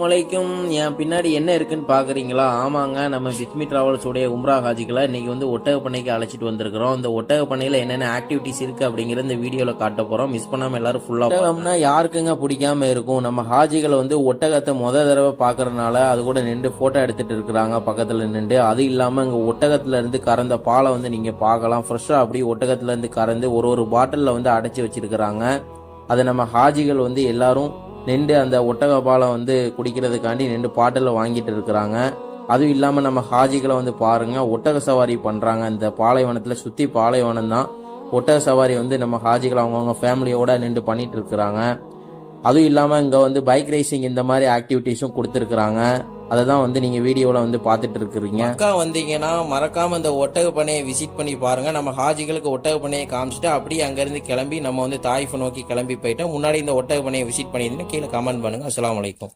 மலைக்கும் என் பின்னாடி என்ன இருக்குன்னு பாக்குறீங்களா? ஆமாங்க நம்ம பிஸ்மி டிராவல்ஸ் உடைய உம்ரா ஹாஜிகளை இன்னைக்கு வந்து ஒட்டக பண்ணைக்கு அழைச்சிட்டு வந்திருக்கிறோம். இந்த ஒட்டக பண்ணையில என்னென்ன ஆக்டிவிட்டிஸ் இருக்கு அப்படிங்கிற இந்த வீடியோல காட்ட போறோம். மிஸ் பண்ணாம எல்லாரும் ஃபுல்லா ஒட்டகம்னா யாருக்குங்க பிடிக்காம இருக்கும்? நம்ம ஹாஜிகளை வந்து ஒட்டகத்தை முத தடவை பாக்குறதுனால அது கூட நின்று போட்டோ எடுத்துட்டு இருக்கிறாங்க பக்கத்துல நின்று. அது இல்லாம இங்க ஒட்டகத்துல இருந்து கறந்த பாலை வந்து நீங்க பார்க்கலாம். ஃப்ரெஷ்ஷா அப்படியே ஒட்டகத்துல இருந்து கறந்து ஒரு ஒரு பாட்டில்ல வந்து அடைச்சி வச்சிருக்கிறாங்க. அதை நம்ம ஹாஜிகள் வந்து எல்லாரும் நின்று அந்த ஒட்டக பாலை வந்து குடிக்கிறதுக்காண்டி நின்று பாட்டில் வாங்கிட்டு இருக்கிறாங்க. அதுவும் இல்லாமல் நம்ம ஹாஜிகளை வந்து பாருங்கள் ஒட்டக சவாரி பண்ணுறாங்க இந்த பாலைவனத்தில் சுற்றி பாலைவனம் தான். ஒட்டக சவாரி வந்து நம்ம ஹாஜிகள் அவங்கவுங்க ஃபேமிலியோட நின்று பண்ணிட்டு இருக்கிறாங்க. அதுவும் இல்லாமல் இங்கே வந்து பைக் ரேசிங் இந்த மாதிரி ஆக்டிவிட்டீஸும் கொடுத்துருக்குறாங்க. அதை தான் வந்து நீங்கள் வீடியோவில் வந்து பார்த்துட்டு இருக்கிறீங்க அக்கா வந்தீங்கன்னா மறக்காமல் இந்த ஒட்டக விசிட் பண்ணி பாருங்க. நம்ம ஹாஜிகளுக்கு ஒட்டக பண்ணையை காமிச்சிட்டு அப்படியே அங்கேருந்து கிளம்பி நம்ம வந்து தாய்ஃபை நோக்கி கிளம்பி போயிட்டோம். முன்னாடி இந்த ஒட்டக விசிட் பண்ணியிருந்தீங்கன்னா கீழே கமெண்ட் பண்ணுங்க. அஸ்லாம் அலைக்கும்.